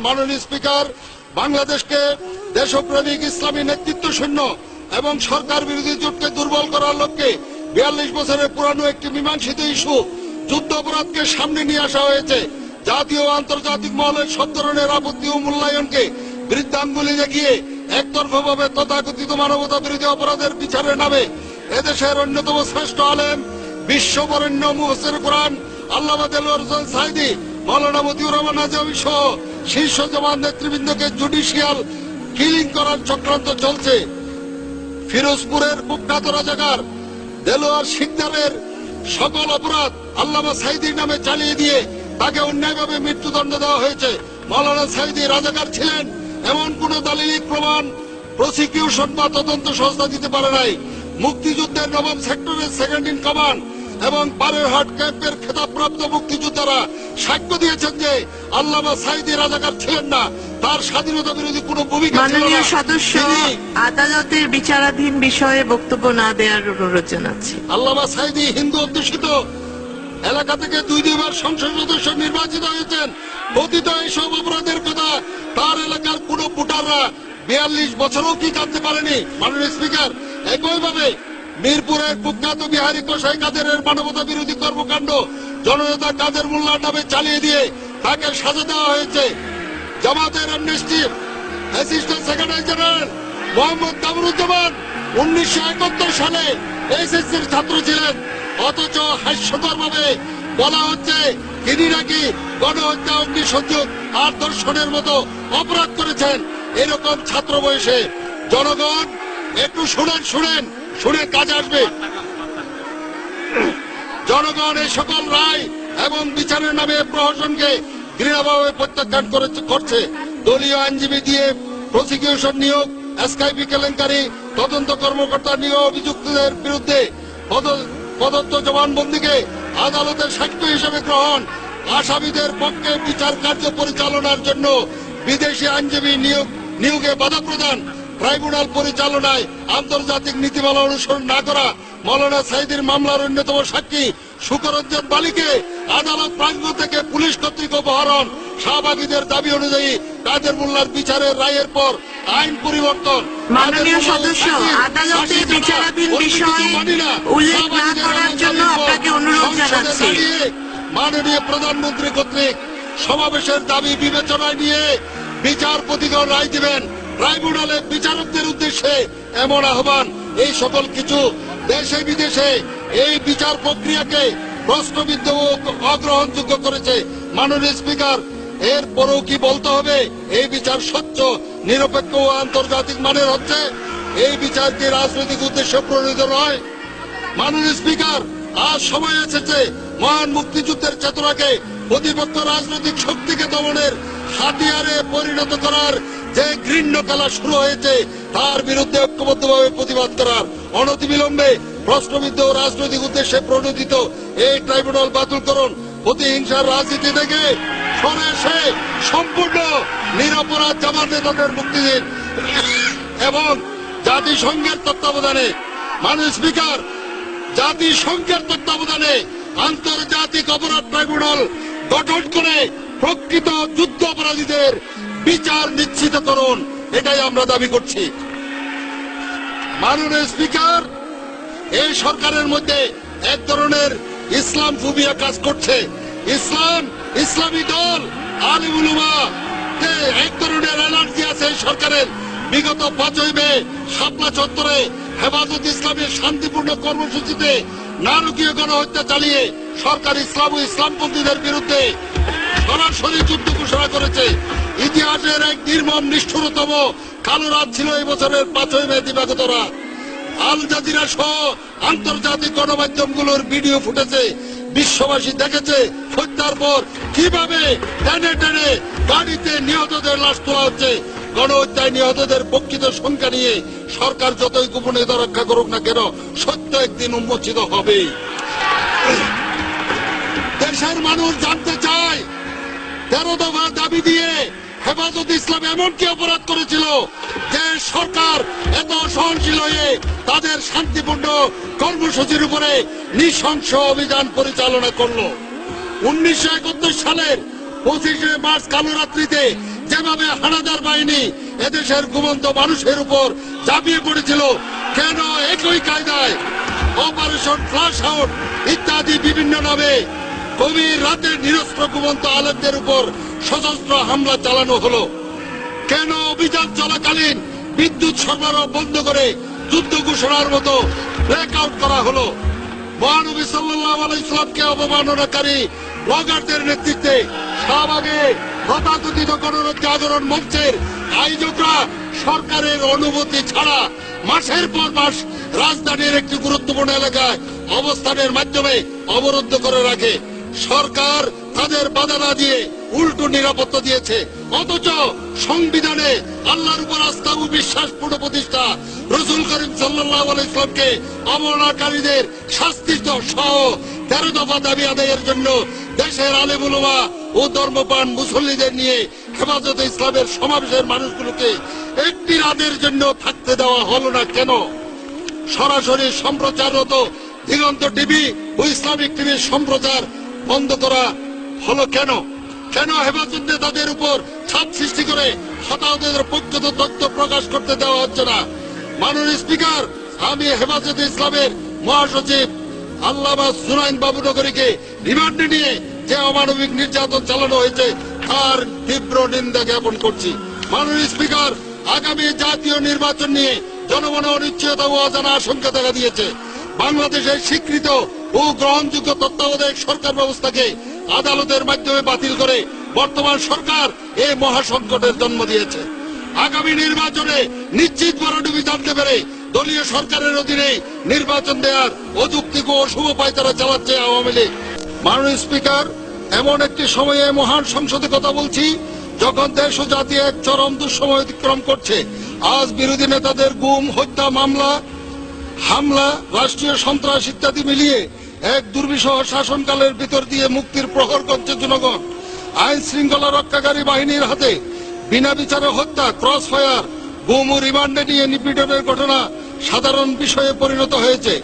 মাননীয় স্পিকার, বাংলাদেশকে দেশপ্রেমিক ইসলামী নেতৃত্ব শূন্য এবং সরকার বিরোধী জোটকে দুর্বল করার লক্ষ্যে বিয়াল্লিশ বছরের পুরানো একটি মীমাংসিত ইস্যু যুদ্ধ অপরাধকে সামনে নিয়ে আসা হয়েছে। জাতীয় আন্তর্জাতিক মহলের সব ধরনের আপত্তি ও মূল্যায়নকে বৃদ্ধাঙ্গুলি দেখিয়ে একতরফাভাবে তথাকথিত মানবতা বিরোধী অপরাধের বিচারের নামে এদেশের অন্যতম শ্রেষ্ঠ আলেম, বিশ্ববরেণ্য মুহসের কোরআন হোসেন সাইদি মৌলানা মতিউর রহমান আজমি সহ শীর্ষ জমান নেতৃবৃন্দকে জুডিশিয়াল কিলিং করার চক্রান্ত চলছে। ফিরোজপুরের কুখ্যাত রাজাকার দেলোয়ার শিকদারের সকল অপরাধ আল্লামা সাইদির নামে চালিয়ে দিয়ে তাকে অন্যায়ভাবে মৃত্যুদণ্ড দেওয়া হয়েছে। মৌলানা সাইদি রাজাকার ছিলেন, এমন কোন দালিলিক প্রমাণ প্রসিকিউশন বা তদন্ত সংস্থা দিতে পারে নাই। মুক্তিযুদ্ধের নবম সেক্টরের সেকেন্ড ইন কমান্ড এবং বারেরহাট ক্যাম্পের খেতাবপ্রাপ্ত মুক্তিযোদ্ধারা সাক্ষ্য দিয়েছেন যে আল্লামা সাইদি রাজাকার ছিলেন না। তার স্বাধীনতা বিরোধী কোনো ভূমিকা মাননীয় সদস্য আদালতের বিচারাধীন বিষয়ে বক্তব্য না দেওয়ার অনুরোধ জানাচ্ছি আল্লামা সাইদি হিন্দু অধ্যুষিত এলাকা থেকে দুই দুইবার সংসদ সদস্য নির্বাচিত হয়েছেন। কথিত এইসব অপরাধের কথা তার এলাকার কোন ভোটাররা বিয়াল্লিশ বছরও কি জানতে পারেনি। মাননীয় স্পিকার একইভাবে মিরপুরের কুখ্যাত বিহারী কসাই কাদেরের মানবতা বিরোধী কর্মকাণ্ড জননেতা কাদের মোল্লার নামে চালিয়ে দিয়ে তাকে সাজা দেওয়া হয়েছে। জামাতের amnesty assistant secretary general Mohammad Kamaruzzaman উনিশশো একাত্তর সালে এসএসসির ছাত্র ছিলেন। অথচ হাস্যকর ভাবে বলা হচ্ছে, তিনি নাকি গণহত্যা, অগ্নিসংযোগ আর দর্শনের মতো অপরাধ করেছেন। এরকম ছাত্র বয়সে জনগণ, একটু শুনেন শুনেন। শুনে কাজ আসবে। জনগণ এই সকল রায় এবং বিচারের নামে প্রহসনকে ঘৃণাভাবে প্রত্যাখ্যান করছে দলীয় আইনজীবী দিয়ে প্রসিকিউশন নিয়োগ এসকাইপি কেলেঙ্কারি, তদন্ত কর্মকর্তা নিয়োগ অভিযুক্তদের বিরুদ্ধে প্রদত্ত জবানবন্দিকে আদালতের সাক্ষ্য হিসেবে গ্রহণ, আসামিদের পক্ষে বিচার কার্য পরিচালনার জন্য বিদেশি আইনজীবী নিয়োগ নিয়োগে বাধা প্রদান। ট্রাইব্যুনাল পরিচালনায় আন্তর্জাতিক নীতিমালা অনুসরণ না করা মৌলানা সাইদির মামলার অন্যতম সাক্ষী সুকরঞ্জন বালিকে আদালত প্রাঙ্গণ থেকে পুলিশ কর্তৃক অপহরণ শাহবাগীদের দাবি অনুযায়ী কাদের মোল্লার বিচারের রায়ের পর আইন পরিবর্তন মাননীয় সদস্য, ফাঁসি- আদালতে বিচারাধীন বিষয়ে। উল্লেখ না করার জন্য আপনাকে অনুরোধ জানাচ্ছি। মাননীয় প্রধানমন্ত্রী কর্তৃক সমাবেশের দাবি বিবেচনায় নিয়ে বিচারপতিগণ রায় দিবেন ট্রাইব্যুনালে বিচারকদের উদ্দেশ্যে এমন আহ্বান, এই সকল কিছু দেশে বিদেশে এই বিচার প্রক্রিয়াকে প্রশ্নবিদ্ধ ও অগ্রহণযোগ্য করেছে মাননীয় স্পিকার। এরপরও কি বলতে হবে? এই বিচার স্বচ্ছ, নিরপেক্ষ ও আন্তর্জাতিক মানের হচ্ছে? এই বিচার কি রাজনৈতিক উদ্দেশ্যে প্রণীত নয়? মাননীয় স্পিকার, আজ সময় এসেছে মহান মুক্তিযুদ্ধের চেতনাকে প্রতিপক্ষ রাজনৈতিক শক্তিকে দমনের হাতিয়ারে পরিণত করার যে ঘৃণ্য খেলা শুরু হয়েছে, তার বিরুদ্ধে ঐক্যবদ্ধভাবে প্রতিবাদ করার অনতিবিলম্বে প্রশ্নবিদ্ধ রাজনৈতিক উদ্দেশ্যে প্রণোদিত এই ট্রাইব্যুনাল বাতিল করুন প্রতিহিংসার রাজনীতি থেকে সরে এসে সম্পূর্ণ নিরপরাধ জামাত নেতাদের মুক্তি দিন এবং জাতিসংঘের তত্ত্বাবধানে মাননীয় স্পিকার, জাতিসংঘের তত্ত্বাবধানে আন্তর্জাতিক অপরাধ ট্রাইব্যুনাল গঠন করে প্রকৃত যুদ্ধ অপরাধীদের বিচার নিশ্চিত করুন, এটাই আমরা দাবি করছি। মাননীয় স্পিকার, এই সরকারের মধ্যে এক ধরনের ইসলাম ফুবিয়া কাজ করছে। ইসলাম, ইসলামী দল আলিমুলুমা এক ধরনের এনার্জি আছে সরকারের। বিগত পাঁচই মে শাপলা চত্বরে হেফাজত ইসলামের শান্তিপূর্ণ কর্মসূচিতে নারকীয় গণহত্যা চালিয়ে সরকার ইসলাম ও ইসলামপন্থীদের বিরুদ্ধে সরাসরি যুদ্ধ ঘোষণা করেছে। ইতিহাসের এক নির্মম নিষ্ঠুরতম কালো রাত ছিল এই বছরের পাঁচই মে দিবাগত রাত। আল জাজিরা সহ আন্তর্জাতিক গণমাধ্যমগুলোর ভিডিও ফুটেছে। বিশ্ববাসী দেখেছে হত্যার পর কীভাবে টেনে টেনে গাড়িতে নিহতদের লাশ তোলা হচ্ছে। গণহত্যায় নিহতদের প্রকৃত সংখ্যা নিয়ে সরকার যতই গোপনে রক্ষা করুক না কেন, সত্য একদিন উন্মোচিত হবেই দেশের মানুষ জানতে চায়, তেরো দফা দাবি দিয়ে হেফাজত ইসলাম এমন কি অপরাধ করেছিল যে সরকার এত সহনশীল হয়ে তাদের শান্তিপূর্ণ কর্মসূচির উপরে নৃশংস অভিযান পরিচালনা করল। উনিশশো একাত্তর সালের পঁচিশে মার্চ কালো রাত্রিতে যেভাবে হানাদার বাহিনী এদেশের ঘুমন্ত মানুষের উপর চাপিয়ে পড়েছিল, কেন একই কায়দায় অপারেশন ফ্লাশ আউট ইত্যাদি বিভিন্ন নামে গভীর রাতে নিরস্ত্র ঘুমন্ত আলেমদের উপর সশস্ত্র হামলা চালানো হলো? কেন অভিযান চলাকালীন বিদ্যুৎ সরবরাহ বন্ধ করে যুদ্ধ ঘোষণার মতো ব্রেক আউট করা হলো? মহানবী সাল্লাহ আলাইসালামকে অবমাননাকারী ব্লগারদের নেতৃত্বে শাহবাগে তথাকথিত গণরাজ্য জাগরণ মঞ্চের আয়োজকরা সরকারের অনুমতি ছাড়া মাসের পর মাস রাজধানীর একটি গুরুত্বপূর্ণ এলাকায় অবস্থানের মাধ্যমে অবরুদ্ধ করে রাখে। সরকার তাদের বাধা না দিয়ে উল্টো নিরাপত্তা দিয়েছে। অথচ সংবিধানে আল্লাহর উপর আস্থা ও বিশ্বাস পুনঃ প্রতিষ্ঠা রসুল করিম সাল্লাহ ইসলামকে অবমাননাকারীদের শাস্তি সহ তেরো দফা দাবি আদায়ের জন্য দেশের আলেমুলমা ও ধর্মপান মুসল্লিদের নিয়ে হেফাজতে ইসলামের সমাবেশের মানুষগুলোকে একটি রাতের জন্য থাকতে দেওয়া হলো না কেন? সরাসরি সম্প্রচাররত দিগন্ত টিভি ও ইসলামিক টিভির সম্প্রচার বন্ধ করা হলো কেন? কেন হেফাজত নেতাদের উপর ছাপ সৃষ্টি করে হতাহতদের পক্ষত তথ্য প্রকাশ করতে দেওয়া হচ্ছে না? মাননীয় স্পিকার, আমি হেফাজতে ইসলামের মহাসচিব আল্লাহ সুনাইন বাবু নগরীকে রিমান্ডে নিয়ে যে অমানবিক নির্যাতন চালানো হয়েছে, তার তীব্র নিন্দা জ্ঞাপন করছি। মাননীয় স্পিকার, আগামী জাতীয় নির্বাচন নিয়ে জনমনে অনিশ্চয়তা ও অজানা আশঙ্কা দেখা দিয়েছে। বাংলাদেশের স্বীকৃত ও গ্রহণযোগ্য তত্ত্বাবধায়ক সরকার ব্যবস্থাকে আদালতের মাধ্যমে বাতিল করে বর্তমান সরকার এই মহাসংকটের জন্ম দিয়েছে। আগামী নির্বাচনে নিশ্চিত বড়ডুবি জানতে পেরে দলীয় সরকারের অধীনে নির্বাচন দেওয়ার অযৌক্তিক ও অশুভ পায়তারা চালাচ্ছে আওয়ামী লীগ। মাননীয় স্পিকার, এমন একটি সময়ে মহান সংসদে কথা বলছি, যখন দেশ ও জাতি এক চরম দুঃসময় অতিক্রম করছে। আজ বিরোধী নেতাদের গুম, হত্যা, মামলা, হামলা, রাষ্ট্রীয় সন্ত্রাস ইত্যাদি মিলিয়ে এক দুর্বিষহ শাসনকালের ভিতর দিয়ে মুক্তির প্রহর করছে জনগণ। আইন শৃঙ্খলা রক্ষাকারী বাহিনীর হাতে বিনা বিচারে হত্যা ক্রস ফায়ার গুম ও রিমান্ডে নিয়ে নিপীড়নের ঘটনা সাধারণ বিষয়ে পরিণত হয়েছে।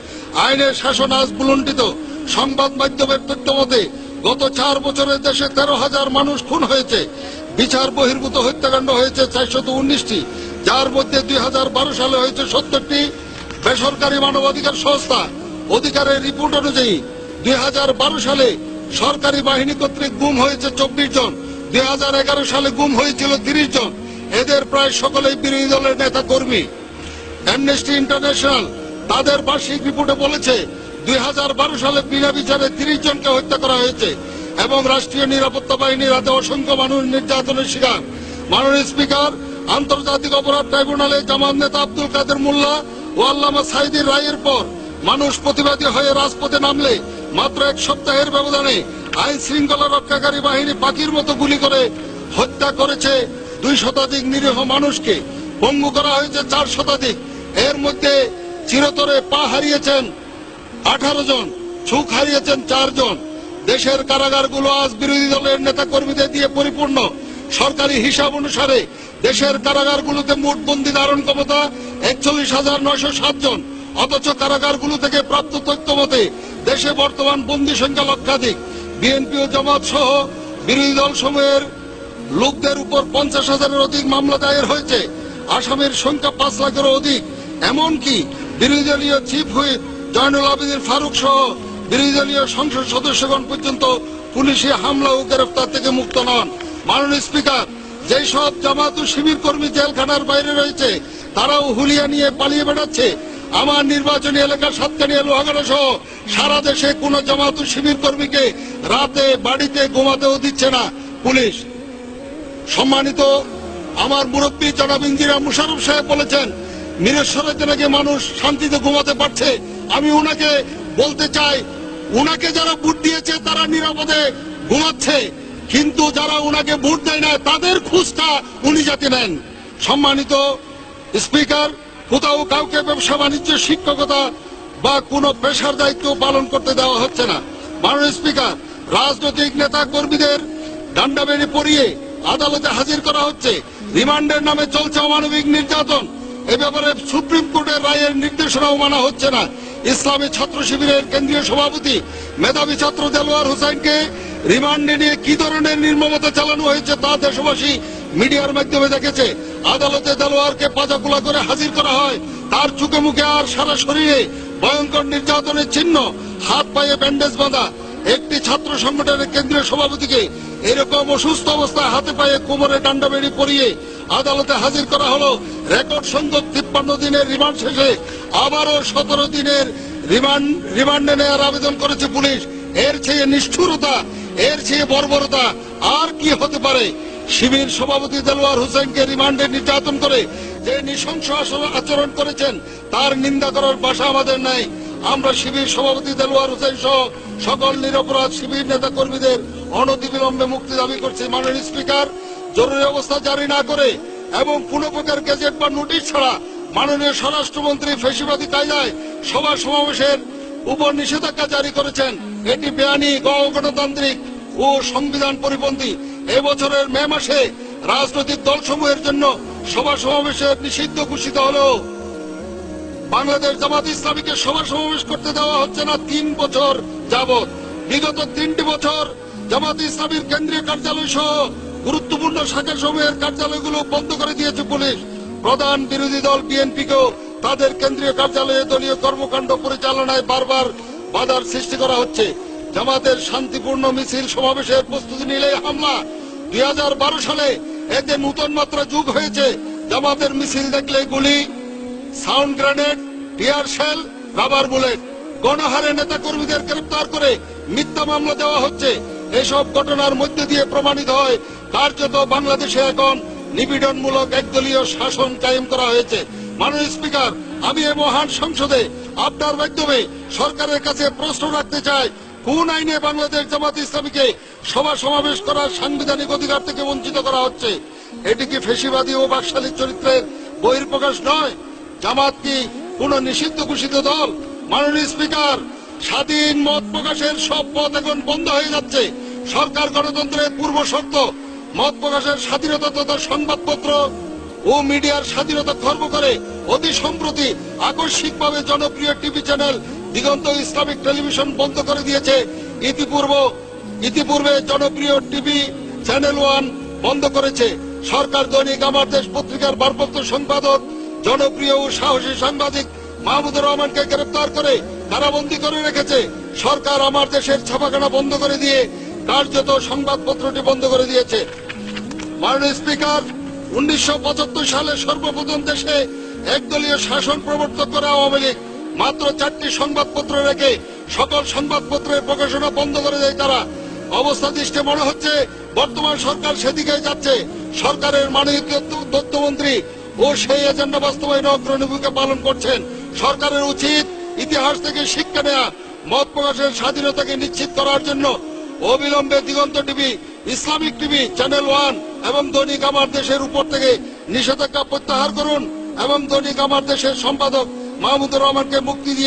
আইনের শাসন আজ বুলন্ডিত সংবাদ মাধ্যমের তথ্য মতে গত চার বছরে দেশে তেরো হাজার মানুষ খুন হয়েছে। বিচার বহির্ভূত হত্যাকাণ্ড হয়েছে চারশত উনিশটি। যার মধ্যে দুই হাজার বারো সালে হয়েছে সত্তরটি। বেসরকারি মানবাধিকার সংস্থা অধিকারের রিপোর্ট অনুযায়ী, দুই হাজার বারো সালে সরকারি বাহিনী কর্তৃক গুম হয়েছে চব্বিশ জন। দুই হাজার এগারো সালে গুম হয়েছিল তিরিশ জন। এদের প্রায় সকলেই বিরোধী দলের নেতা কর্মী। অ্যামনেস্টি ইন্টারন্যাশনাল তাদের বার্ষিক রিপোর্টে বলেছে দুই সালে বিনা বিচারে তিরিশ জনকে হত্যা করা হয়েছে এবং রাষ্ট্রীয় নিরাপত্তা বাহিনীর হাতে অসংখ্য মানুষ নির্যাতনের শিকার। মাননীয় স্পিকার, আন্তর্জাতিক অপরাধ ট্রাইব্যুনালে জামাত নেতা আব্দুল কাদের মোল্লা ও আল্লামা সাইদির রায়ের পর মানুষ প্রতিবাদী হয়ে রাজপথে নামলে মাত্র এক সপ্তাহের ব্যবধানে আইন শৃঙ্খলা রক্ষাকারী বাহিনী পাখির মতো গুলি করে হত্যা করেছে দুই শতাধিক নিরীহ মানুষকে। পঙ্গু করা হয়েছে চার শতাধিক। এর মধ্যে চিরতরে পা হারিয়েছেন আঠারো জন চোখ হারিয়েছেন চারজন দেশের কারাগারগুলো আজ বিরোধী দলের নেতা কর্মীদের দিয়ে পরিপূর্ণ। সরকারি হিসাব অনুসারে দেশের কারাগারগুলোতে মোট বন্দি ধারণ ক্ষমতা একচল্লিশ হাজার নয়শো সাত জন। অথচ কারাগারগুলো থেকে প্রাপ্ত তথ্য মতে, দেশে বর্তমান বন্দি সংখ্যা লক্ষাধিক। বিএনপি ও জামাত সহ বিরোধী দল সমূহের লোকদের উপর পঞ্চাশ হাজারের অধিক মামলা দায়ের হয়েছে। আসামের সংখ্যা পাঁচ লাখেরও অধিক। এমনকি বিরোধী দলীয় চিফ হুইপ জয়নুল আবেদিন ফারুক সহ বিরোধী দলীয় সংসদ সদস্যগণ পর্যন্ত পুলিশি হামলা ও গ্রেফতার থেকে মুক্ত নন। মাননীয় স্পিকার, যেই সব জামাত ও শিবির কর্মী জেলখানার বাইরে রয়েছে, তারাও হুলিয়া নিয়ে পালিয়ে বেড়াচ্ছে। আমার নির্বাচনী এলাকা সাতকানিয়া লোহাগাড়া সহ সারা দেশে কোন জামাত ও শিবির কর্মীকে রাতে বাড়িতে ঘুমাতেও দিচ্ছে না পুলিশ। সম্মানিত আমার মুরব্বী জনাব ইঞ্জিরা মুশারফ সাহেব বলেছেন মিরেশ্বরেতে নাকি মানুষ শান্তিতে ঘুমাতে পারছে। আমি উনাকে বলতে চাই উনাকে যারা ভোট দিয়েছে তারা নিরাপদে ঘুমাচ্ছে, কিন্তু যারা উনাকে ভোট দেয় না, তাদের খুঁজটা উনি যাতে নেন। সম্মানিত স্পিকার, কোথাও কাউকে ব্যবসা বাণিজ্য, শিক্ষকতা বা কোনো পেশার দায়িত্ব পালন করতে দেওয়া হচ্ছে না। মাননীয় স্পিকার, রাজনৈতিক নেতা কর্মীদের ডান্ডা বেড়ে পড়িয়ে আদালতে হাজির করা হচ্ছে। রিমান্ডের নামে চলছে অমানবিক নির্যাতন। এ ব্যাপারে সুপ্রিম কোর্টের রায়ের নির্দেশনাও মানা হচ্ছে না। ইসলামী ছাত্র শিবিরের কেন্দ্রীয় সভাপতি মেধাবী ছাত্র দেলোয়ার হোসেনকে রিমান্ডে নিয়ে কি ধরনের নির্মমতা চালানো হয়েছে তা দেশবাসী মিডিয়ার মাধ্যমে দেখেছে। আদালতে দেলোয়ারকে পাজাকুলা করে হাজির করা হয়। তার চুকে মুখে আর সারা শরীরে ভয়ঙ্কর নির্যাতনের চিহ্ন, হাত পায়ে ব্যান্ডেজ বাঁধা। একটি ছাত্র সংগঠনের কেন্দ্রীয় সভাপতিকে এরকম অসুস্থ অবস্থায় হাতে পায়ে কোমরে ডান্ডা বেড়ি পরিয়ে আদালতে হাজির করা হলো রেকর্ড সংখ্যক তিপ্পান্ন দিনের রিমান্ড শেষে আবারও সতেরো দিনের রিমান্ড, রিমান্ডে নেওয়ার আবেদন করেছে পুলিশ। এর চেয়ে নিষ্ঠুরতা, এর চেয়ে বর্বরতা আর কি হতে পারে? শিবির সভাপতি দেলোয়ার হোসেনকে রিমান্ডে নির্যাতন করে যে নৃশংস আচরণ- করেছেন, তার নিন্দা করার ভাষা আমাদের নাই। আমরা শিবির সভাপতি দেলোয়ার হোসেন সহ সকল নিরপরাধ শিবির নেতা কর্মীদের অনতিবিলম্বে মুক্তি দাবি করছে। মাননীয় স্পিকার জরুরি অবস্থা জারি না করে এবং কোন প্রকার গেজেট বা নোটিশ ছাড়া মাননীয় স্বরাষ্ট্রমন্ত্রী ফেসিবাদী কায়দায় সভা সমাবেশের উপর নিষেধাজ্ঞা জারি করেছেন। এটি বেআইনি, গণতান্ত্রিক ও সংবিধান পরিপন্থী। এবছরের মে মাসে রাজনৈতিক দলসমূহের জন্য সভা সমাবেশের নিষিদ্ধ ঘোষিত হলেও বাংলাদেশ জামাত ইসলামীকে সভা সমাবেশ করতে দেওয়া হচ্ছে না তিন বছর যাবত বিগত তিনটি বছর জামাত ইসলামীর কেন্দ্রীয় কার্যালয় সহ গুরুত্বপূর্ণ শাখা সমূহের কার্যালয়গুলো বন্ধ করে দিয়েছে পুলিশ। প্রধান বিরোধী দল বিএনপিকেও তাদের কেন্দ্রীয় কার্যালয়ে দলীয় কর্মকাণ্ড পরিচালনায় বারবার বাধার সৃষ্টি করা হচ্ছে। জামাতের শান্তিপূর্ণ মিছিল সমাবেশের প্রস্তুতি নিলে হামলা। দুই সালে এতে নূতন মাত্রা যুগ হয়েছে। জামাতের মিছিল দেখলে গুলি, sound grenade, tear shell, rubber bullet. গণহারে নেতা কর্মীদের গ্রেপ্তার করে মিথ্যা মামলা দেওয়া হচ্ছে। এসব ঘটনার মধ্যে দিয়ে প্রমাণিত হয় কার্যত বাংলাদেশে এখন নিপীড়নমূলক একদলীয় শাসন কায়েম করা হয়েছে। মাননীয় স্পিকার, আমি এই মহান সংসদে আপনার মাধ্যমে সরকারের কাছে প্রশ্ন রাখতে চাই, কোন আইনে বাংলাদেশ জামাত ইসলামীকে সভা সমাবেশ করার সাংবিধানিক অধিকার থেকে বঞ্চিত করা হচ্ছে? এটি কি ফেসিবাদী ও বাকশালী চরিত্রের বহির্প্রকাশ নয়? জামাত কি কোন নিষিদ্ধ ঘোষিত দল? মাননীয় স্পিকার, স্বাধীন মত প্রকাশের সব পথ এখন বন্ধ হয়ে যাচ্ছে। সরকার গণতন্ত্রের পূর্ব শর্ত মত প্রকাশের স্বাধীনতা তথা সংবাদপত্র ও মিডিয়ার স্বাধীনতা খর্ব করে অতি সম্প্রতি আকস্মিকভাবে জনপ্রিয় TV channel Diganta Islamic television বন্ধ করে দিয়েছে। ইতিপূর্ব, ইতিপূর্বে জনপ্রিয় টিভি চ্যানেল ওয়ান বন্ধ করেছে। সরকার দৈনিক আমার দেশ পত্রিকার ভারপ্রাপ্ত সম্পাদক, জনপ্রিয় ও সাহসী সাংবাদিক মাহমুদুর রহমানকে গ্রেপ্তার করে কারাবন্দি করে রেখেছে। সরকার আমার দেশের ছাপাখানা বন্ধ করে দিয়ে কার্যত সংবাদপত্রটি বন্ধ করে দিয়েছে। মাননীয় স্পিকার, উনিশশো সালে সর্বপ্রথম দেশে একদলীয় শাসন প্রবর্তন করা আওয়ামী লীগ মাত্র চারটি সংবাদপত্র রেখে সকল সংবাদপত্রের প্রকাশনা বন্ধ করে দেয় তারা। অবস্থা দৃষ্টে মনে হচ্ছে বর্তমান সরকার সেদিকে যাচ্ছে। সরকারের মাননীয় তথ্যমন্ত্রী ও সেই এজেন্ডা বাস্তবায়নে অগ্রণী ভূমিকা পালন করছেন। সরকারের উচিত ইতিহাস থেকে শিক্ষা নেয়া, মত প্রকাশের স্বাধীনতাকে নিশ্চিত করার জন্য অবিলম্বে Diganta TV, Islamic TV, channel one এবং দৈনিক আমার দেশের উপর থেকে নিষেধাজ্ঞা প্রত্যাহার করুন এবং দৈনিক আমার দেশের সম্পাদক মাহমুদুর রহমানকে মুক্তি দিয়ে